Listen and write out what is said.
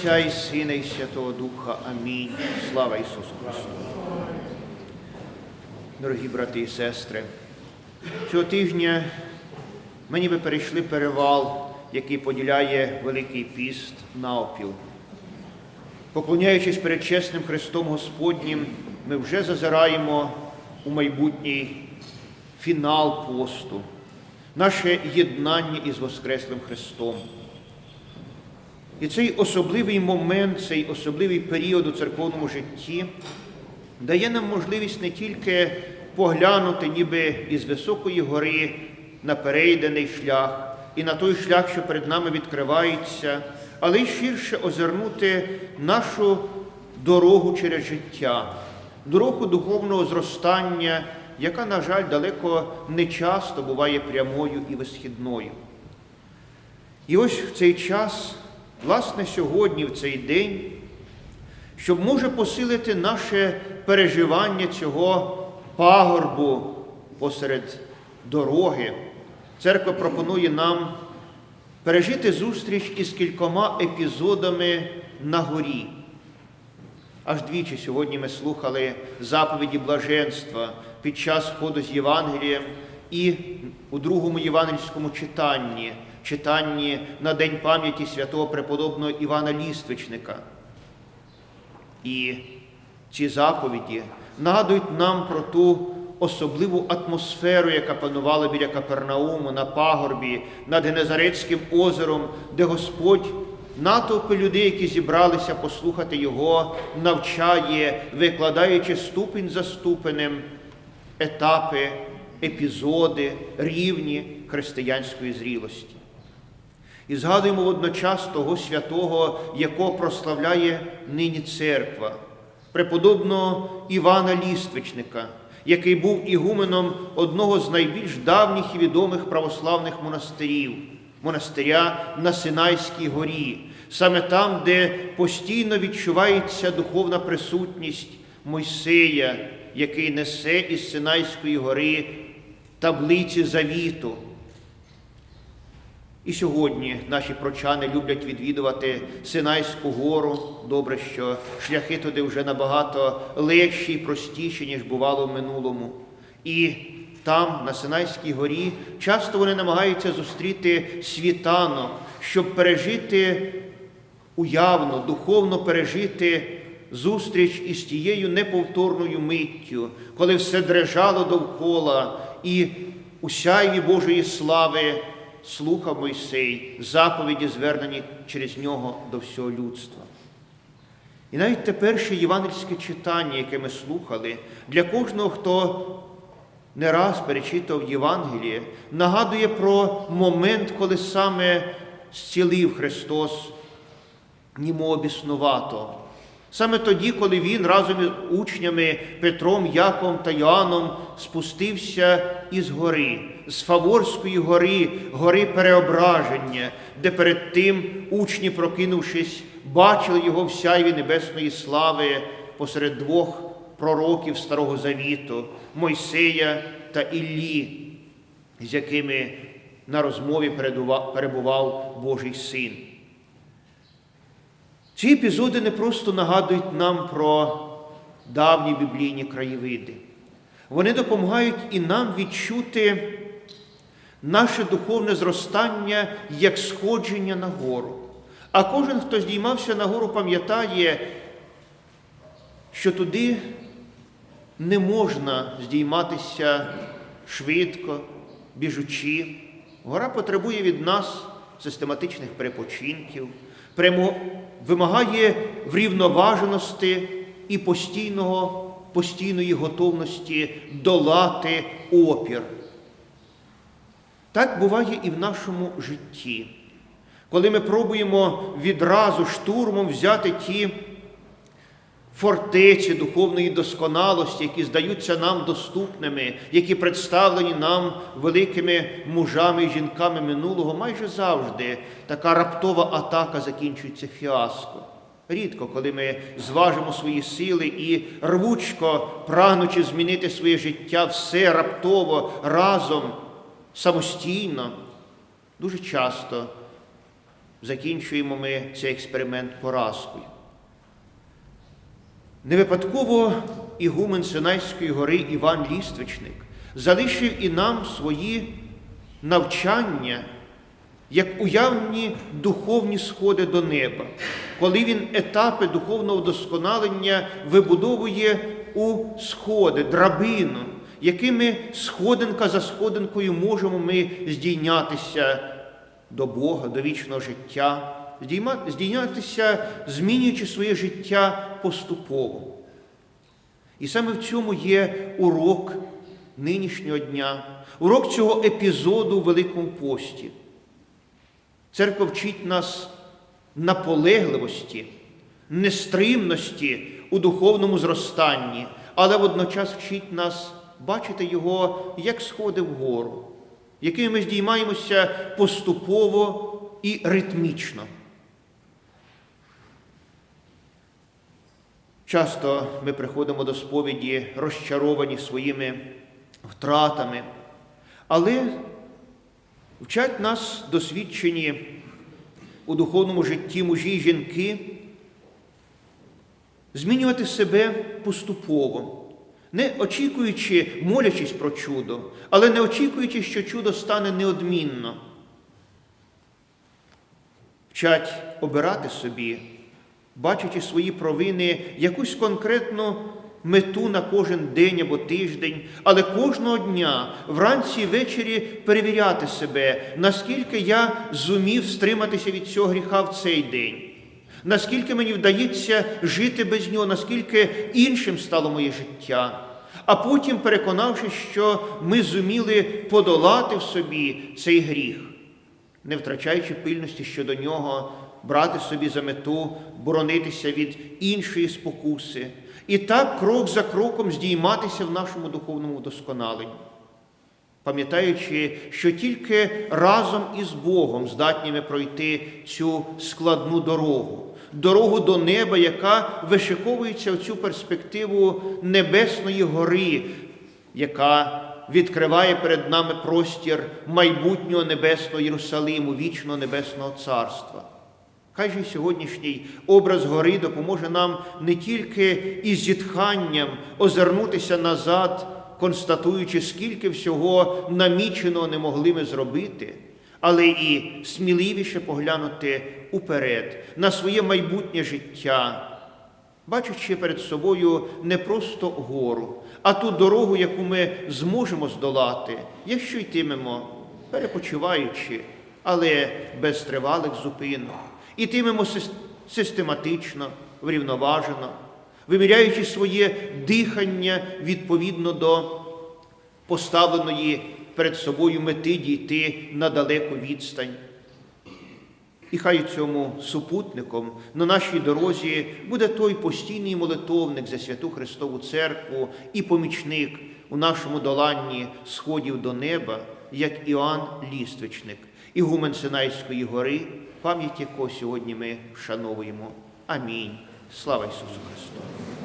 Отця і Сина, і Святого Духа. Амінь. Слава Ісусу Христу. Дорогі брати і сестри, цього тижня ми ніби перейшли перевал, який поділяє Великий піст навпіл. Поклоняючись перед чесним Христом Господнім, ми вже зазираємо у майбутній фінал посту, наше єднання із Воскреслим Христом. І цей особливий момент, цей особливий період у церковному житті дає нам можливість не тільки поглянути ніби із високої гори на перейдений шлях і на той шлях, що перед нами відкривається, але й ширше озирнути нашу дорогу через життя, дорогу духовного зростання, яка, на жаль, далеко не часто буває прямою і висхідною. І ось в цей час, власне, сьогодні, в цей день, щоб може посилити наше переживання цього пагорбу посеред дороги, церква пропонує нам пережити зустріч із кількома епізодами на горі. Аж двічі сьогодні ми слухали заповіді блаженства під час ходу з Євангелієм і у другому євангельському читанні, читанні на День пам'яті святого преподобного Івана Ліствичника. І ці заповіді нагадують нам про ту особливу атмосферу, яка панувала біля Капернауму на пагорбі над Генезарецьким озером, де Господь натовпи людей, які зібралися послухати Його, навчає, викладаючи ступінь за ступенем етапи, епізоди, рівні християнської зрілості. І згадуємо водночас того святого, якого прославляє нині церква, преподобного Івана Ліствичника, який був ігуменом одного з найбільш давніх і відомих православних монастирів, монастиря на Синайській горі, саме там, де постійно відчувається духовна присутність Мойсея, який несе із Синайської гори таблиці завіту. І сьогодні наші прочани люблять відвідувати Синайську гору. Добре, що шляхи туди вже набагато легші і простіші, ніж бувало в минулому. І там, на Синайській горі, часто вони намагаються зустріти світанок, щоб пережити уявно, духовно пережити зустріч із тією неповторною миттю, коли все дрижало довкола і у сяйві Божої слави слухав Мойсей, заповіді, звернені через нього до всього людства. І навіть тепер ще євангельське читання, яке ми слухали, для кожного, хто не раз перечитав Євангеліє, нагадує про момент, коли саме зцілив Христос німо біснувато. Саме тоді, коли він разом із учнями Петром, Яковом та Йоанном спустився із гори, з Фаворської гори, гори переображення, де перед тим учні, прокинувшись, бачили його в сяйві небесної слави посеред двох пророків Старого Завіту, Мойсея та Іллі, з якими на розмові перебував Божий син. Ці епізоди не просто нагадують нам про давні біблійні краєвиди. Вони допомагають і нам відчути наше духовне зростання як сходження на гору. А кожен, хто здіймався на гору, пам'ятає, що туди не можна здійматися швидко, біжучи. Гора потребує від нас систематичних перепочинків вимагає врівноваженості і постійного, постійної готовності долати опір. Так буває і в нашому житті, коли ми пробуємо відразу штурмом взяти ті фортеці духовної досконалості, які здаються нам доступними, які представлені нам великими мужами і жінками минулого, майже завжди така раптова атака закінчується фіаско. Рідко, коли ми зважимо свої сили і рвучко, прагнучи змінити своє життя, все раптово, разом, самостійно, дуже часто закінчуємо ми цей експеримент поразкою. Не випадково ігумен Синайської гори Іван Ліствичник залишив і нам свої навчання як уявні духовні сходи до неба, коли він етапи духовного вдосконалення вибудовує у сходи, драбину, якими сходинка за сходинкою можемо ми здійнятися до Бога, до вічного життя, здійнятися, змінюючи своє життя поступово. І саме в цьому є урок нинішнього дня, урок цього епізоду у Великому пості. Церква вчить нас наполегливості, нестримності у духовному зростанні, але водночас вчить нас бачити його як сходи вгору, якими ми здіймаємося поступово і ритмічно. Часто ми приходимо до сповіді розчаровані своїми втратами, але вчать нас досвідчені у духовному житті мужі й жінки змінювати себе поступово, не очікуючи, молячись про чудо, але не очікуючи, що чудо стане неодмінно. Вчать обирати собі, бачачи свої провини, якусь конкретну мету на кожен день або тиждень, але кожного дня, вранці і ввечері перевіряти себе, наскільки я зумів стриматися від цього гріха в цей день, наскільки мені вдається жити без нього, наскільки іншим стало моє життя. А потім, переконавшись, що ми зуміли подолати в собі цей гріх, не втрачаючи пильності щодо нього, брати собі за мету боронитися від іншої спокуси, і так крок за кроком здійматися в нашому духовному досконаленні, пам'ятаючи, що тільки разом із Богом здатні ми пройти цю складну дорогу, дорогу до неба, яка вишиковується в цю перспективу Небесної гори, яка відкриває перед нами простір майбутнього небесного Єрусалиму, вічного небесного царства. Хай сьогоднішній образ гори допоможе нам не тільки із зітханням озирнутися назад, констатуючи, скільки всього наміченого не могли ми зробити, але і сміливіше поглянути уперед на своє майбутнє життя, бачачи перед собою не просто гору, а ту дорогу, яку ми зможемо здолати, якщо йтимемо, перепочиваючи, але без тривалих зупинок. Ітимемо сис- систематично, врівноважено, виміряючи своє дихання відповідно до поставленої перед собою мети дійти на далеку відстань. І хай цьому супутником на нашій дорозі буде той постійний молитовник за святу Христову Церкву і помічник у нашому доланні сходів до неба, як Іоанн Ліствичник, ігумен Синайської гори, пам'ять якого сьогодні ми вшановуємо. Амінь. Слава Ісусу Христу!